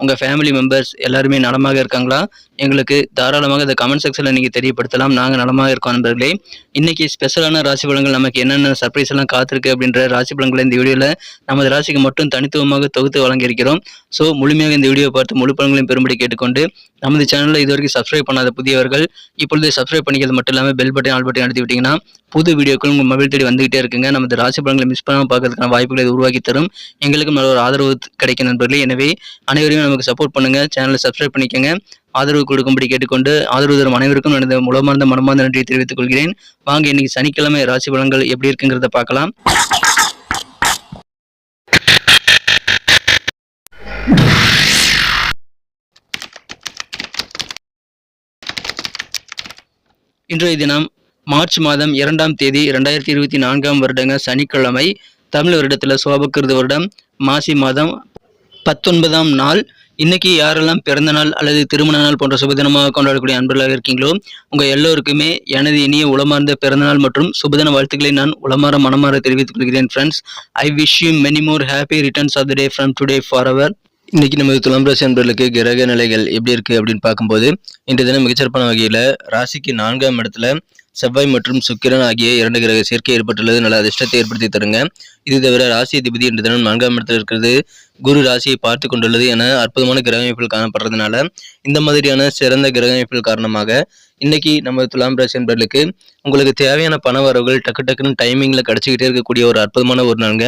உங்கள் family members எல்லாருமே நலமாக இருக்காங்களா? எங்களுக்கு தாராளமாக இந்த கமெண்ட் செக்ஷனில் நீங்கள் தெரியப்படுத்தலாம். நாங்கள் நலமாக இருக்கோம் நண்பர்களே. இன்றைக்கி ஸ்பெஷலான ராசி பலன்கள் நமக்கு என்னென்ன சர்ப்ரைஸ் எல்லாம் காத்திருக்கு அப்படின்ற ராசி பலன்களை இந்த வீடியோவில் நமது ராசிக்கு மட்டும் தனித்துவமாக தொகுத்து வழங்கியிருக்கிறோம். ஸோ முழுமையாக இந்த வீடியோ பார்த்து முழு பலன்களையும் பெரும்படி கேட்டுக்கொண்டு நமது சேனலில் இதுவரைக்கும் சப்ஸ்கிரைப் பண்ணாத புதியவர்கள் இப்பொழுது சப்ஸ்கிரைப் பண்ணிக்கிறது மட்டும் இல்லாமல் பெல் பட்டன் ஆல் பட்டன் அழுத்தி விட்டிங்கன்னா புது வீடியோக்கள் உங்கள் மொபைல் தேடி வந்துகிட்டே இருக்குங்க. நமது ராசி பலன்களை மிஸ் பண்ணாமல் பார்க்கறதுக்கான வாய்ப்புகளை உருவாக்கி தரும். எங்களுக்கும் நல்ல ஒரு ஆதரவு கிடைக்கும் நண்பர்களே. எனவே அனைவரையும் நமக்கு சப்போர்ட் பண்ணுங்கள் சேனலை சப்ஸ்கிரைப் பண்ணிக்கோங்க. ஆதரவு கொடுக்கும்படி கேட்டுக்கொண்டு ஆதரவு தரும் அனைவருக்கும் எனது முழமார்ந்த மனமார்ந்த நன்றியை தெரிவித்துக் கொள்கிறேன். வாங்க இன்னைக்கு சனிக்கிழமை ராசி பலன்கள் எப்படி இருக்குங்கிறத பார்க்கலாம். இன்றைய தினம் மார்ச் மாதம் இரண்டாம் தேதி இரண்டாயிரத்தி இருபத்தி நான்காம் வருடங்க சனிக்கிழமை தமிழ் வருடத்தில் சோபக்கிருத வருடம். மாசி மாதம் பத்தொன்பதாம் நாள் இன்னைக்கு யாரெல்லாம் பிறந்த நாள் அல்லது திருமண நாள் போன்ற சுபதினமாக கொண்டாடக்கூடிய அன்பர்களாக இருக்கீங்களோ உங்க எல்லோருக்குமே எனது இனிய உளமார்ந்த பிறந்தநாள் மற்றும் சுபதின வாழ்த்துக்களை நான் உளமாற மனமாற தெரிவித்துக் கொள்கிறேன் friends I wish you many more happy returns of the day from today for our இன்னைக்கு நமது துலாம் ராசி அன்பர்களுக்கு கிரக நிலைகள் எப்படி இருக்கு அப்படின்னு பார்க்கும்போது இன்றைய தினம் மிகச்சிறப்பான வகையில் ராசிக்கு நான்காம் இடத்துல செவ்வாய் மற்றும் சுக்கிரன் ஆகிய இரண்டு கிரக சேர்க்கை ஏற்பட்டுள்ளது. நல்ல அதிர்ஷ்டத்தை ஏற்படுத்தி தருங்க. இது தவிர ராசி அதிபதி என்ற தினம் நான்காம் இடத்தில் இருக்கிறது. குரு ராசியை பார்த்து கொண்டுள்ளது என அற்புதமான கிரகமைப்புகள் காணப்படுறதுனால இந்த மாதிரியான சிறந்த கிரகமைப்புகள் காரணமாக இன்னைக்கு நம்ம துலாம் ராசி என்பர்களுக்கு உங்களுக்கு தேவையான பண வரவுகள் டக்கு டக்குன்னு டைமிங்ல கிடைச்சிக்கிட்டே இருக்கக்கூடிய ஒரு அற்புதமான ஒரு நாளுங்க.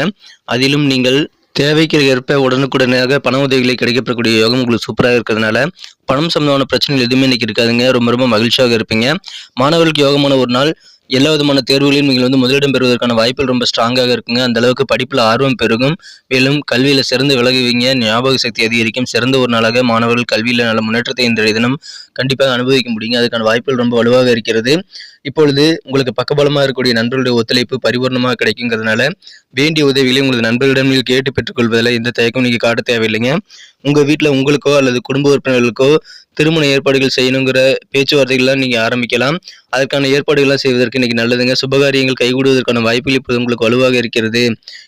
அதிலும் நீங்கள் தேவைக்கு ஏற்ப உடனுக்குடனாக பண உதவிகளை கிடைக்கப்படக்கூடிய யோகம் உங்களுக்கு சூப்பராக இருக்கிறதுனால பணம் சம்பந்தமான பிரச்சனைகள் எதுவுமே இன்னைக்கு இருக்காதுங்க. ரொம்ப ரொம்ப மகிழ்ச்சியாக இருப்பீங்க. மாணவர்களுக்கு யோகமான ஒரு நாள். எல்லா விதமான தேர்வுகளையும் நீங்கள் வந்து முதலிடம் பெறுவதற்கான வாய்ப்புகள் ரொம்ப ஸ்ட்ராங்காக இருக்குங்க. அந்த அளவுக்கு படிப்பில் ஆர்வம் பெருகும். மேலும் கல்வியில் சிறந்து விலகுவீங்க ஞாபக சக்தி அதிகரிக்கும். சிறந்த ஒரு நாளாக மாணவர்கள் கல்வியில் நல்ல முன்னேற்றத்தை இன்றைய தினம் கண்டிப்பாக அனுபவிக்க முடியுங்க. அதுக்கான வாய்ப்புகள் ரொம்ப வலுவாக இருக்கிறது. இப்பொழுது உங்களுக்கு பக்கபலமாக இருக்கக்கூடிய நண்பர்களுடைய ஒத்துழைப்பு பரிபூர்ணமாக கிடைக்குங்கிறதுனால வேண்டிய உதவிகளை உங்களது நண்பர்களிடம் நீங்கள் கேட்டு பெற்றுக்கொள்வதில் எந்த தயக்கம் நீங்கள் காட்ட தேவையில்லைங்க. உங்கள் வீட்டில் உங்களுக்கோ அல்லது குடும்ப உறுப்பினர்களுக்கோ திருமண ஏற்பாடுகள் செய்யணுங்கிற பேச்சுவார்த்தைகள்லாம் நீங்கள் ஆரம்பிக்கலாம். அதற்கான ஏற்பாடுகள்லாம் செய்வதற்கு இன்றைக்கி நல்லதுங்க. சுபகாரியங்கள் கைகூடுவதற்கான வாய்ப்புகள் இப்போது உங்களுக்கு வலுவாக இருக்கிறது.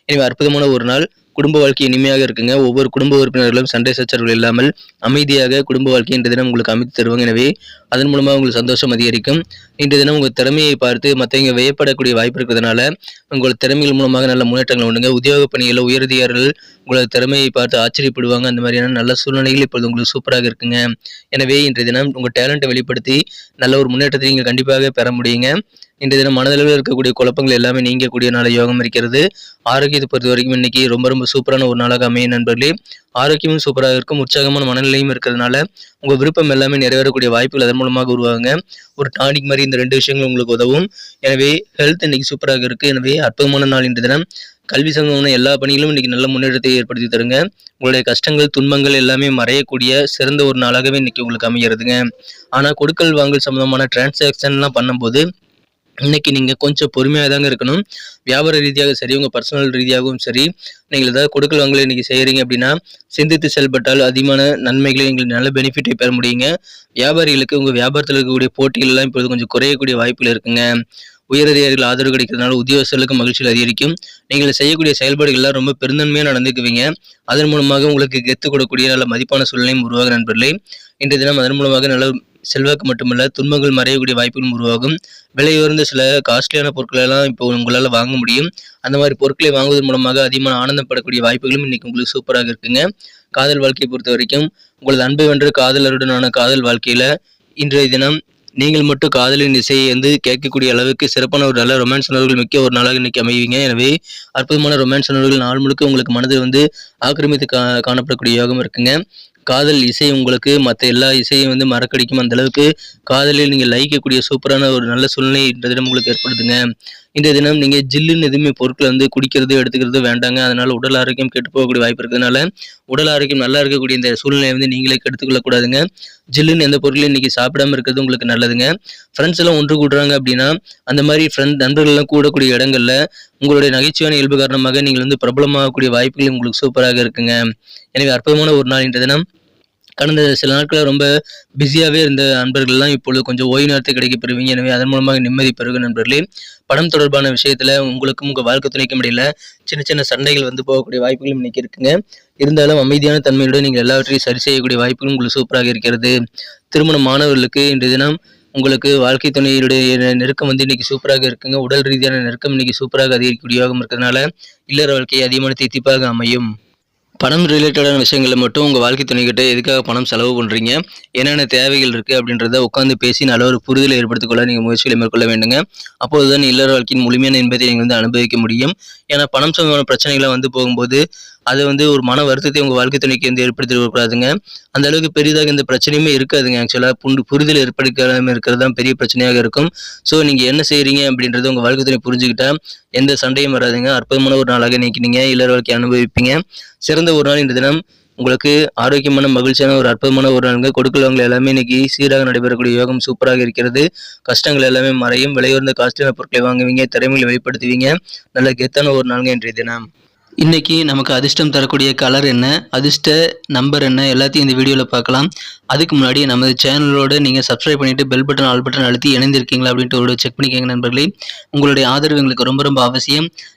எனவே அற்புதமான ஒரு நாள். குடும்ப வாழ்க்கை இனிமையாக இருக்குங்க. ஒவ்வொரு குடும்ப உறுப்பினர்களும் சண்டை சச்சரவுகள் இல்லாமல் அமைதியாக குடும்ப வாழ்க்கை இன்று தினம் உங்களுக்கு அமைத்து தருவாங்க. எனவே அதன் மூலமாக உங்களுக்கு சந்தோஷம் அதிகரிக்கும். இன்று தினம் உங்கள் திறமையை பார்த்து மற்றவங்க வியப்படக்கூடிய வாய்ப்பு இருக்கிறதுனால உங்கள் திறமைகள் மூலமாக நல்ல முன்னேற்றங்கள் உண்டுங்க. உத்தியோக பணிகளில் உயரதிகாரிகள் உங்களது திறமையை பார்த்து ஆச்சரியப்படுவாங்க. அந்த மாதிரியான நல்ல சூழ்நிலைகள் இப்பொழுது உங்களுக்கு சூப்பராக இருக்குங்க. எனவே இன்றைய தினம் உங்கள் டேலண்ட்டை வெளிப்படுத்தி நல்ல ஒரு முன்னேற்றத்தை நீங்கள் கண்டிப்பாக பெற முடியுங்க. இன்றைய தினம் மனதளவில் இருக்கக்கூடிய குழப்பங்கள் எல்லாமே நீங்கக்கூடிய நாளாக யோகம் இருக்கிறது ஆரோக்கியத்தை பொறுத்த வரைக்கும் இன்னைக்கு ரொம்ப ரொம்ப சூப்பரான ஒரு நாளாக அமையும் நண்பர்களே. ஆரோக்கியமும் சூப்பராக இருக்கும். உற்சாகமான மனநிலையும் இருக்கிறதுனால உங்கள் விருப்பம் எல்லாமே நிறைவேறக்கூடிய வாய்ப்புகள் அதன் மூலமாக உருவாகுங்க. ஒரு டானிக் மாதிரி இந்த ரெண்டு விஷயங்கள் உங்களுக்கு உதவும். எனவே ஹெல்த் இன்னைக்கு சூப்பராக இருக்குது எனவே அற்புதமான நாள் இன்றைய தினம். கல்வி சம்பந்தமான எல்லா பணிகளும் இன்றைக்கி நல்ல முன்னேற்றத்தை ஏற்படுத்தி தருங்க. உங்களுடைய கஷ்டங்கள் துன்பங்கள் எல்லாமே மறையக்கூடிய சிறந்த ஒரு நாளாகவே இன்றைக்கி உங்களுக்கு அமைகிறதுங்க ஆனால் கொடுக்கல் வாங்கல் சம்மந்தமான டிரான்சாக்ஷன்லாம் பண்ணும்போது இன்னைக்கு நீங்கள் கொஞ்சம் பொறுமையாக தாங்க இருக்கணும். வியாபார ரீதியாக சரி உங்கள் பர்சனல் ரீதியாகவும் சரி நீங்கள் ஏதாவது கொடுக்கல் வாங்கல இன்னைக்கு செய்கிறீங்க அப்படின்னா சிந்தித்து செயல்பட்டால் அதிகமான நன்மைகளை எங்களுக்கு நல்ல பெனிஃபிட்டை பெற முடியுங்க. வியாபாரிகளுக்கு உங்கள் வியாபாரத்தில் இருக்கக்கூடிய போட்டிகள் எல்லாம் கொஞ்சம் குறையக்கூடிய வாய்ப்புகள் இருக்குங்க. உயரதிகாரிகள் ஆதரவு கிடைக்கிறதுனால உத்தியோகஸ்தர்களுக்கு மகிழ்ச்சியில் அதிகரிக்கும். நீங்கள் செய்யக்கூடிய செயல்பாடுகள்லாம் ரொம்ப பெருந்தன்மையாக நடந்துக்குவீங்க. அதன் மூலமாக உங்களுக்கு கெத்து கொடுக்கக்கூடிய நல்ல மதிப்பான சூழ்நிலையும் உருவாக நண்பர்களே. இன்றைய தினம் அதன் மூலமாக நல்ல செல்வாக்கு மட்டுமல்ல துன்பங்கள் மறையக்கூடிய வாய்ப்புகளும் உருவாகும். விலை உயர்ந்த சில காஸ்ட்லியான பொருட்களை எல்லாம் இப்போ உங்களால் வாங்க முடியும். அந்த மாதிரி பொருட்களை வாங்குவதன் மூலமாக அதிகமான ஆனந்தப்படக்கூடிய வாய்ப்புகளும் இன்றைக்கி உங்களுக்கு சூப்பராக இருக்குங்க. காதல் வாழ்க்கையை பொறுத்த வரைக்கும் உங்களது அன்பை வென்று காதலருடனான காதல் வாழ்க்கையில் இன்றைய தினம் நீங்கள் மட்டும் காதலின் இசையை வந்து கேட்கக்கூடிய அளவுக்கு சிறப்பான ஒரு நல்ல ரொமான்ஸ் உணர்வுகள் மிக்க ஒரு நாளாக இன்னைக்கு அமைவீங்க. எனவே அற்புதமான ரொமான்ஸ் உணர்வுகள் நாள் முழுக்க உங்களுக்கு மனதை வந்து ஆக்கிரமித்து கா காணப்படக்கூடிய யோகம் இருக்குங்க. காதல் இசை உங்களுக்கு மற்ற எல்லா இசையும் வந்து மறக்கடிக்கும் அந்த அளவுக்கு காதலில் நீங்கள் லயிக்கக்கூடிய சூப்பரான ஒரு நல்ல சூழ்நிலை இன்றைய தினம் உங்களுக்கு ஏற்படுத்துங்க இந்த தினம் நீங்கள் ஜில்லுன்னு எதுவுமே பொருட்களை வந்து குடிக்கிறது எடுத்துக்கிறது வேண்டாங்க. அதனால் உடல் ஆரோக்கியம் கெட்டு போகக்கூடிய வாய்ப்பு இருக்கிறதுனால உடல் ஆரோக்கியம் நல்லா இருக்கக்கூடிய இந்த சூழ்நிலையை வந்து நீங்களே கெடுத்துக்கொள்ளக்கூடாதுங்க ஜில்லுன்னு எந்த பொருளையும் இன்றைக்கி சாப்பிடாம இருக்கிறது உங்களுக்கு நல்லதுங்க. ஃப்ரெண்ட்ஸ் எல்லாம் ஒன்று கூடுறாங்க அப்படின்னா அந்த மாதிரி ஃப்ரெண்ட் நண்பர்கள் எல்லாம் கூடக்கூடிய இடங்களில் உங்களுடைய நகைச்சுவையான இயல்பு காரணமாக நீங்கள் வந்து பிரபலமாகக்கூடிய வாய்ப்புகள் உங்களுக்கு சூப்பராக இருக்குங்க. எனவே அற்புதமான ஒரு நாள் இன்றைய தினம். கடந்த சில நாட்களாக ரொம்ப பிஸியாகவே இருந்த நண்பர்கள்லாம் இப்பொழுது கொஞ்சம் ஓய்வு நேரத்தை கிடைக்க பெறுவீங்க. எனவே அதன் மூலமாக நிம்மதி பெருகும் நண்பர்களே. பணம் தொடர்பான விஷயத்தில் உங்களுக்கும் உங்கள் வாழ்க்கை துணைக்கும் முடியல சின்ன சின்ன சண்டைகள் வந்து போகக்கூடிய வாய்ப்புகளும் இன்னைக்கு இருக்குங்க. இருந்தாலும் அமைதியான தன்மையுடன் நீங்கள் எல்லாவற்றையும் சரி செய்யக்கூடிய வாய்ப்புகளும் உங்களுக்கு சூப்பராக இருக்கிறது. திருமண மாணவர்களுக்கு இன்றைய தினம் உங்களுக்கு வாழ்க்கை துணையுடைய நெருக்கம் வந்து இன்னைக்கு சூப்பராக இருக்குங்க. உடல் ரீதியான நெருக்கம் இன்னைக்கு சூப்பராக அதிகரிக்கக்கூடிய யோகம் இருக்கிறதுனால இல்லற வாழ்க்கையை அதிகமான தித்திப்பாக அமையும். பணம் ரிலேட்டடான விஷயங்களை மட்டும் உங்கள் வாழ்க்கை துணைக்கிட்ட எதுக்காக பணம் செலவு பண்ணுறீங்க என்னென்ன தேவைகள் இருக்குது அப்படின்றத உட்காந்து பேசி நல்ல ஒரு புரிதலை ஏற்படுத்திக்கொள்ள நீங்கள் முயற்சிகளை மேற்கொள்ள வேண்டுங்க. அப்போது தான் இல்லற வாழ்க்கையின் முழுமையான என்பதை நீங்கள் வந்து அனுபவிக்க முடியும். ஏன்னா பணம் சம்பந்தமான பிரச்சனைகளை வந்து போகும்போது அது வந்து ஒரு மன வருத்தத்தை உங்கள் வாழ்க்கை துணைக்கு வந்து ஏற்படுத்திக்கூடாதுங்க அந்த அளவுக்கு பெரிதாக இந்த பிரச்சனையுமே இருக்காதுங்க. ஆக்சுவலாக புண்டு புரிதல் ஏற்படுத்தாமல் இருக்கிறது தான் பெரிய பிரச்சனையாக இருக்கும். ஸோ நீங்கள் என்ன செய்கிறீங்க அப்படின்றது உங்கள் வாழ்க்கை துணை புரிஞ்சுக்கிட்டால் எந்த சண்டையும் வராதுங்க. அற்புதமான ஒரு நாளாக இன்னைக்கு இல்லற வாழ்க்கை அனுபவிப்பீங்க. சிறந்த ஒரு நாள் இந்த தினம். உங்களுக்கு ஆரோக்கியமான மகிழ்ச்சியான ஒரு அற்புதமான ஒரு நாளுங்க. கொடுக்கலவங்க எல்லாமே இன்னைக்கு சீராக நடைபெறக்கூடிய யோகம் சூப்பராக இருக்கிறது. கஷ்டங்கள் எல்லாமே மறையும். விலையுறந்த காஸ்ட்லியான பொருட்களை வாங்குவீங்க. திறமைகளை வெளிப்படுத்துவீங்க. நல்ல கெத்தான ஒரு நாளுங்க இன்றைய தினம். இன்னைக்கு நமக்கு அதிர்ஷ்டம் தரக்கூடிய கலர் என்ன? அதிர்ஷ்ட நம்பர் என்ன? எல்லாத்தையும் இந்த வீடியோவில் பார்க்கலாம். அதுக்கு முன்னாடி நமது சேனலோடு நீங்கள் சப்ஸ்கிரைப் பண்ணிட்டு பெல் பட்டன் ஆல் பட்டன் அழுத்தி இணைந்திருக்கீங்களா அப்படின்ட்டு ஒரு செக் பண்ணிக்கோங்க நண்பர்களே. உங்களுடைய ஆதரவு எங்களுக்கு ரொம்ப ரொம்ப அவசியம்.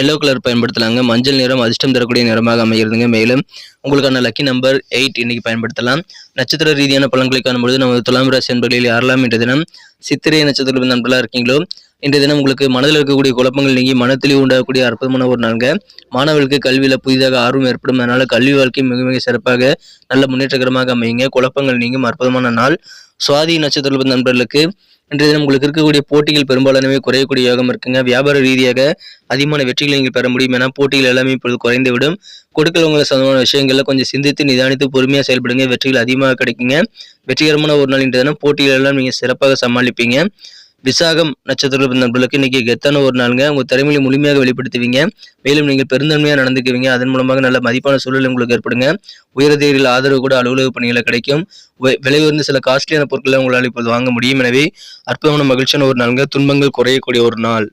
Yellow colour பயன்படுத்தலாங்க. மஞ்சள் நிறம் அதிர்ஷ்டம் தரக்கூடிய நிறமாக அமைகிறதுங்க. மேலும் உங்களுக்கான லக்கி நம்பர் எயிட் இன்னைக்கு பயன்படுத்தலாம். நட்சத்திர ரீதியான பலன்களை காணும்பொழுது நமது துலாம் ராசி என்பர்களில் யாரெல்லாம் இன்றைய தினம் சித்திரை நட்சத்திர நண்பர்களாக இருக்கீங்களோ இன்றைய தினம் உங்களுக்கு மனதில் இருக்கக்கூடிய குழப்பங்கள் நீங்கி மனத்திலே உண்டாகக்கூடிய அற்புதமான ஒரு நாளுங்க. மாணவர்களுக்கு கல்வியில் புதிதாக ஆர்வம் ஏற்படும். அதனால் கல்வி வாழ்க்கை மிக மிக சிறப்பாக நல்ல முன்னேற்றகரமாக அமையுங்க. குழப்பங்கள் நீங்கும் அற்புதமான நாள். சுவாதி நட்சத்திர நண்பர்களுக்கு இன்றைய தினம் உங்களுக்கு இருக்கக்கூடிய போட்டிகள் பெரும்பாலானவே குறையக்கூடிய யோகம் இருக்குங்க. வியாபார ரீதியாக அதிகமான வெற்றிகளை நீங்கள் பெற முடியும் ஏன்னா போட்டிகள் எல்லாமே இப்பொழுது குறைந்து விடும் கொடுக்கலவங்களை சொந்தமான விஷயங்கள்ல கொஞ்சம் சிந்தித்து நிதானித்து பொறுமையாக செயல்படுங்க. வெற்றிகள் அதிகமாக கிடைக்குங்க. வெற்றிகரமான ஒரு நாள் இன்றைய தினம். போட்டிகள் எல்லாம் நீங்கள் சிறப்பாக சமாளிப்பீங்க. விசாகம் நட்சத்திர நண்பர்களுக்கு இன்னைக்கு கெத்தான ஒரு நாளுங்க. உங்கள் திறமையை முழுமையாக வெளிப்படுத்துவீங்க. மேலும் நீங்கள் பெருந்தன்மையாக நடந்துக்குவீங்க. அதன் மூலமாக நல்ல மதிப்பான சூழல் உங்களுக்கு ஏற்படுங்க. உயரதிகளில் ஆதரவு கூட அலுவலக பணிகளை கிடைக்கும். வி- விலை உயர்ந்த சில காஸ்ட்லியான பொருட்களை உங்களால் இப்போது வாங்க முடியும். எனவே அற்புதமான மகிழ்ச்சியான ஒரு நாளுங்க. துன்பங்கள் குறையக்கூடிய ஒரு நாள்.